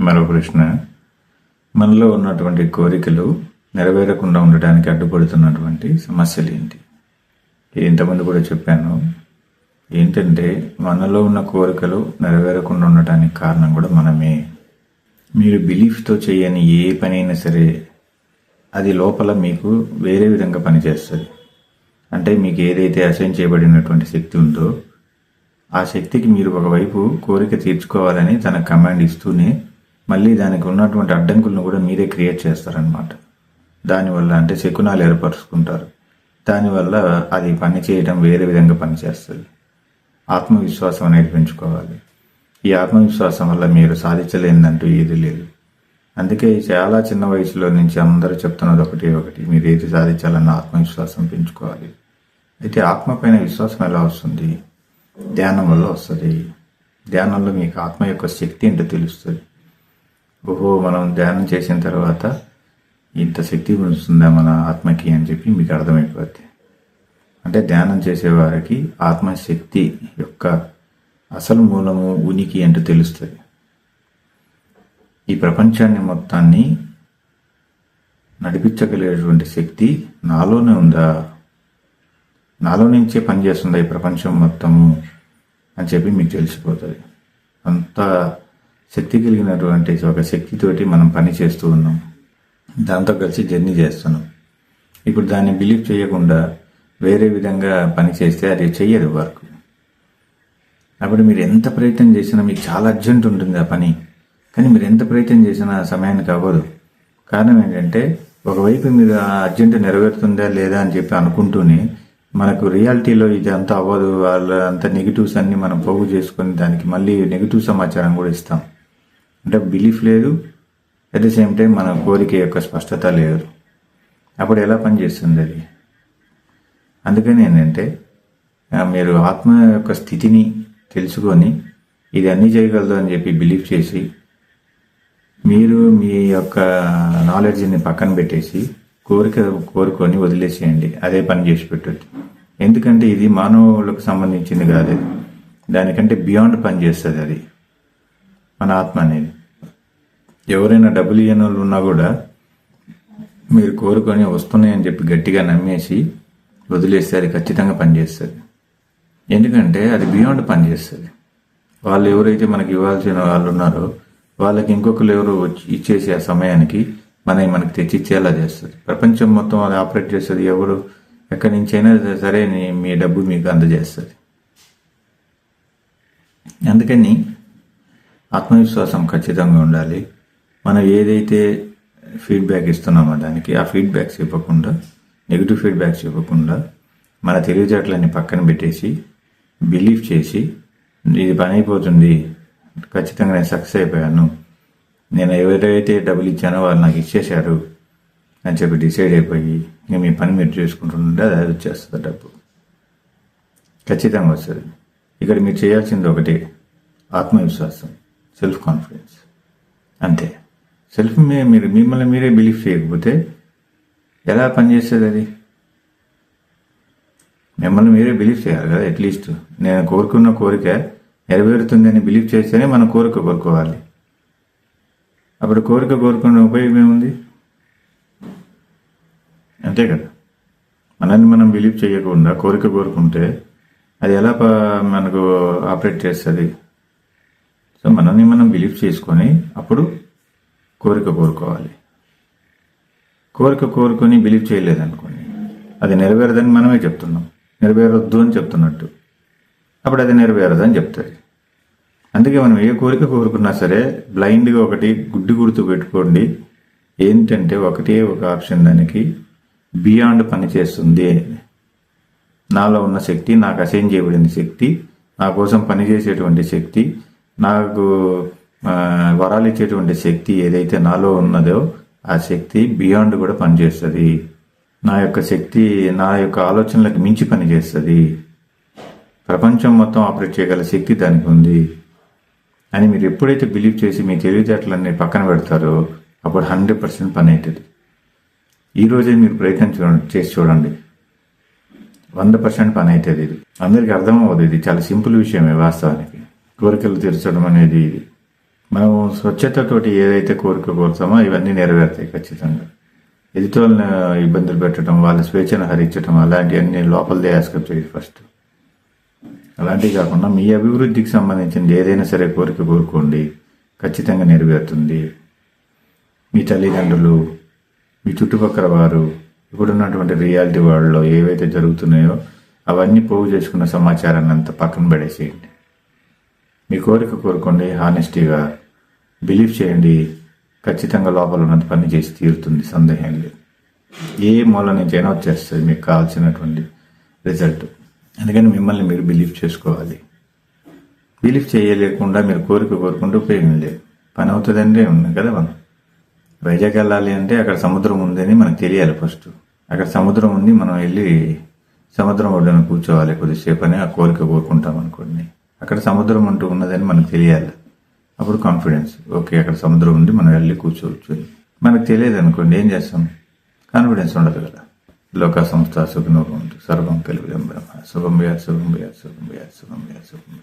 మరో ప్రశ్న మనలో ఉన్నటువంటి కోరికలు నెరవేరకుండా ఉండటానికి అడ్డుపడుతున్నటువంటి సమస్యలు ఏంటి? ఇది ఇంతకుముందు కూడా చెప్పాను ఏంటంటే మనలో ఉన్న కోరికలు నెరవేరకుండా ఉండటానికి కారణం కూడా మనమే. మీరు బిలీఫ్తో చేయని ఏ పని అయినా సరే అది లోపల మీకు వేరే విధంగా పనిచేస్తుంది. అంటే మీకు ఏదైతే అసైన్ చేయబడినటువంటి శక్తి ఉందో ఆ శక్తికి మీరు ఒకవైపు కోరిక తీర్చుకోవాలని తన కమాండ్ ఇస్తూనే మళ్ళీ దానికి ఉన్నటువంటి అడ్డంకులను కూడా మీరే క్రియేట్ చేస్తారనమాట దానివల్ల అంటే శకునాలు ఏర్పరుచుకుంటారు. దానివల్ల అది పని చేయడం వేరే విధంగా పనిచేస్తుంది. ఆత్మవిశ్వాసం అనేది పెంచుకోవాలి. ఈ ఆత్మవిశ్వాసం వల్ల మీరు సాధించలేనిదంటూ ఏది లేదు. అందుకే చాలా చిన్న వయసులో నుంచి అందరూ చెప్తున్నది ఒకటి ఒకటి మీరు ఏది సాధించాలన్న ఆత్మవిశ్వాసం పెంచుకోవాలి. అయితే ఆత్మ పైన విశ్వాసం ఎలా వస్తుంది? ధ్యానం వల్ల వస్తుంది. ధ్యానంలో మీకు ఆత్మ యొక్క శక్తి ఏంటో తెలుస్తుంది. ఓహో మనం ధ్యానం చేసిన తర్వాత ఇంత శక్తి వస్తుందా మన ఆత్మకి అని చెప్పి మీకు అర్థమైపోద్ది. అంటే ధ్యానం చేసేవారికి ఆత్మశక్తి యొక్క అసలు మూలము ఉనికి అంటూ తెలుస్తుంది. ఈ ప్రపంచాన్ని మొత్తాన్ని నడిపించగలిగేటువంటి శక్తి నాలోనే ఉందా? నాలో నుంచే పనిచేస్తుందా ఈ ప్రపంచం మొత్తము అని చెప్పి మీకు తెలిసిపోతుంది. అంతా శక్తి కలిగినటువంటి ఒక శక్తితోటి మనం పని చేస్తూ ఉన్నాం. దాంతో కలిసి జర్నీ చేస్తున్నాం. ఇప్పుడు దాన్ని బిలీవ్ చేయకుండా వేరే విధంగా పని చేస్తే అది చెయ్యదు వర్క్. అప్పుడు మీరు ఎంత ప్రయత్నం చేసినా మీకు చాలా అర్జెంట్ ఉంటుంది ఆ పని. కానీ మీరు ఎంత ప్రయత్నం చేసినా ఆ సమయానికి అవ్వదు. కారణం ఏంటంటే ఒకవైపు మీరు ఆ అర్జెంట్ నెరవేరుతుందా లేదా అని చెప్పి అనుకుంటూనే మనకు రియాలిటీలో ఇది అంతా అవ్వదు వాళ్ళ అంత నెగిటివ్స్ అన్ని మనం పోగు చేసుకొని దానికి మళ్ళీ నెగిటివ్ సమాచారం కూడా ఇస్తాం. అంటే బిలీఫ్ లేదు. అట్ ద సేమ్ టైం మన కోరిక యొక్క స్పష్టత లేదు. అప్పుడు ఎలా పనిచేస్తుంది అది? అందుకని ఏంటంటే మీరు ఆత్మ యొక్క స్థితిని తెలుసుకొని ఇది అన్నీ చేయగలదు అని చెప్పి బిలీవ్ చేసి మీరు మీ యొక్క నాలెడ్జ్ని పక్కన పెట్టేసి కోరిక కోరుకొని వదిలేసేయండి. అదే పని చేసి పెట్టద్దు. ఎందుకంటే ఇది మానవులకు సంబంధించింది కాదు. దానికంటే బియాండ్ పని చేస్తుంది అది. మన ఆత్మ అనేది. ఎవరైనా డబ్బులు ఇవ్వని వాళ్ళు ఉన్నా కూడా మీరు కోరుకొని వస్తున్నాయని చెప్పి గట్టిగా నమ్మేసి వదిలేస్తే అది ఖచ్చితంగా పనిచేస్తుంది ఎందుకంటే అది బియాండ్ పనిచేస్తుంది. వాళ్ళు ఎవరైతే మనకి ఇవ్వాల్సిన వాళ్ళు ఉన్నారో వాళ్ళకి ఇంకొకరు ఎవరు వచ్చి ఇచ్చేసి ఆ సమయానికి మనకి మనకి తెచ్చిచ్చేలా చేస్తుంది. ప్రపంచం మొత్తం అది ఆపరేట్ చేస్తుంది. ఎవరు ఎక్కడి నుంచైనా సరే మీ డబ్బు మీకు అందజేస్తుంది. అందుకని ఆత్మవిశ్వాసం ఖచ్చితంగా ఉండాలి. మనం ఏదైతే ఫీడ్బ్యాక్ ఇస్తున్నామో దానికి ఆ ఫీడ్బ్యాక్స్ ఇవ్వకుండా నెగిటివ్ ఫీడ్బ్యాక్స్ ఇవ్వకుండా మన తెలివితేటలన్నీ పక్కన పెట్టేసి బిలీవ్ చేసి ఇది పని అయిపోతుంది ఖచ్చితంగా నేను సక్సెస్ అయిపోయాను నేను ఎవరైతే డబ్బులు ఇచ్చానో వాళ్ళు నాకు ఇచ్చేశారు అని చెప్పి డిసైడ్ అయిపోయి నేను మీ పని మీరు చేసుకుంటుంటే అది వచ్చేస్తుంది డబ్బు. ఖచ్చితంగా వస్తుంది. ఇక్కడ మీరు చేయాల్సింది ఒకటి ఆత్మవిశ్వాసం సెల్ఫ్ కాన్ఫిడెన్స్ అంతే. సెల్ఫ్ మీ మీరు మిమ్మల్ని మీరే బిలీఫ్ చేయకపోతే ఎలా పనిచేస్తుంది అది? మిమ్మల్ని మీరే బిలీఫ్ చేయాలి కదా అట్లీస్ట్ నేను కోరుకున్న కోరిక నెరవేరుతుందని బిలీవ్ చేస్తేనే మనం కోరిక కోరుకోవాలి. అప్పుడు కోరిక కోరుకునే ఉపయోగం ఏముంది? అంతే కదా. మనల్ని మనం బిలీవ్ చేయకుండా కోరిక కోరుకుంటే అది ఎలా ప- మనకు ఆపరేట్ చేస్తుంది? సో మనల్ని మనం బిలీవ్ చేసుకొని అప్పుడు కోరిక కోరుకోవాలి. కోరిక కోరుకొని బిలీవ్ చేయలేదనుకోండి అది నెరవేరదని మనమే చెప్తున్నాం. నెరవేరొద్దు అని చెప్తున్నట్టు. అప్పుడు అది నెరవేరదని చెప్తుంది అందుకే మనం ఏ కోరిక కోరుకున్నా సరే బ్లైండ్గా ఒకటి గుడ్డి గుర్తు పెట్టుకోండి. ఏంటంటే ఒకటే ఒక ఆప్షన్ దానికి బియాండ్ పనిచేస్తుంది నాలో ఉన్న శక్తి నాకు అసైన్ చేయబడిన శక్తి నా కోసం పనిచేసేటువంటి శక్తి నాకు వరాలు ఇచ్చేటువంటి శక్తి ఏదైతే నాలో ఉన్నదో ఆ శక్తి బియాండ్ కూడా పనిచేస్తుంది. నా యొక్క శక్తి నా యొక్క ఆలోచనలకు మించి పనిచేస్తుంది. ప్రపంచం మొత్తం ఆపరేట్ చేయగల శక్తి దానికి ఉంది అని మీరు ఎప్పుడైతే బిలీవ్ చేసి మీ తెలివితేటలన్నీ పక్కన పెడతారో అప్పుడు హండ్రెడ్ పర్సెంట్ పని అవుతుంది ఈరోజే మీరు ప్రయత్నం చూడండి చేసి చూడండి. వంద పర్సెంట్ పని అవుతుంది ఇది. అందరికి అర్థమవుతుంది ఇది. చాలా సింపుల్ విషయమే వాస్తవానికి. కోరికలు తీర్చడం అనేది ఇది. మనం స్వచ్ఛతతోటి ఏదైతే కోరిక కోరుతామో ఇవన్నీ నెరవేరుతాయి ఖచ్చితంగా. ఎదుటోళ్ళని ఇబ్బందులు పెట్టడం వాళ్ళ స్వేచ్ఛను హరించడం అలాంటివన్నీ లోపలదే యాస్కప్ చేయాలి ఫస్ట్ అలాంటివి కాకుండా మీ అభివృద్ధికి సంబంధించిన ఏదైనా సరే కోరిక కోరుకోండి. ఖచ్చితంగా నెరవేరుతుంది. మీ తల్లిదండ్రులు మీ చుట్టుపక్కల వారు ఇప్పుడున్నటువంటి రియాలిటీ వరల్డ్లో ఏవైతే జరుగుతున్నాయో అవన్నీ పోగు చేసుకున్న సమాచారాన్ని అంతా పక్కన పడేసేయండి. మీ కోరిక కోరుకోండి హానెస్టీగా బిలీవ్ చేయండి. ఖచ్చితంగా లోపల ఉన్నది పని చేసి తీరుతుంది. సందేహం లేదు. ఏ మూల నుంచైనా వచ్చేస్తుంది. మీకు కావాల్సినటువంటి రిజల్ట్. అందుకని మిమ్మల్ని మీరు బిలీవ్ చేసుకోవాలి. బిలీవ్ చేయలేకుండా మీరు కోరిక కోరుకుంటూ ఉపయోగం లేదు. పని అవుతుందంటే ఉంది కదా మనం. వైజాగ్ వెళ్ళాలి అంటే అక్కడ సముద్రం ఉందని మనకు తెలియాలి ఫస్ట్. అక్కడ సముద్రం ఉంది మనం వెళ్ళి సముద్రం ఒడ్డున కూర్చోవాలి కొద్దిసేపు అని ఆ కోరిక కోరుకుంటాం అనుకోండి. అక్కడ సముద్రం అంటూ ఉన్నదని మనకు తెలియాలి. అప్పుడు కాన్ఫిడెన్స్ ఓకే అక్కడ సముద్రం ఉంది మనం వెళ్ళి కూర్చోవచ్చు మనకు తెలియదు అనుకోండి ఏం చేస్తాం కాన్ఫిడెన్స్ ఉండదు కదా లోక సంస్థ సుఖనూరు సర్వం కలిపి బ్రహ్మ శుభం వ్యాత్ శుభం వ్యాత్ శుభం వ్యాత్ శుభం శుభం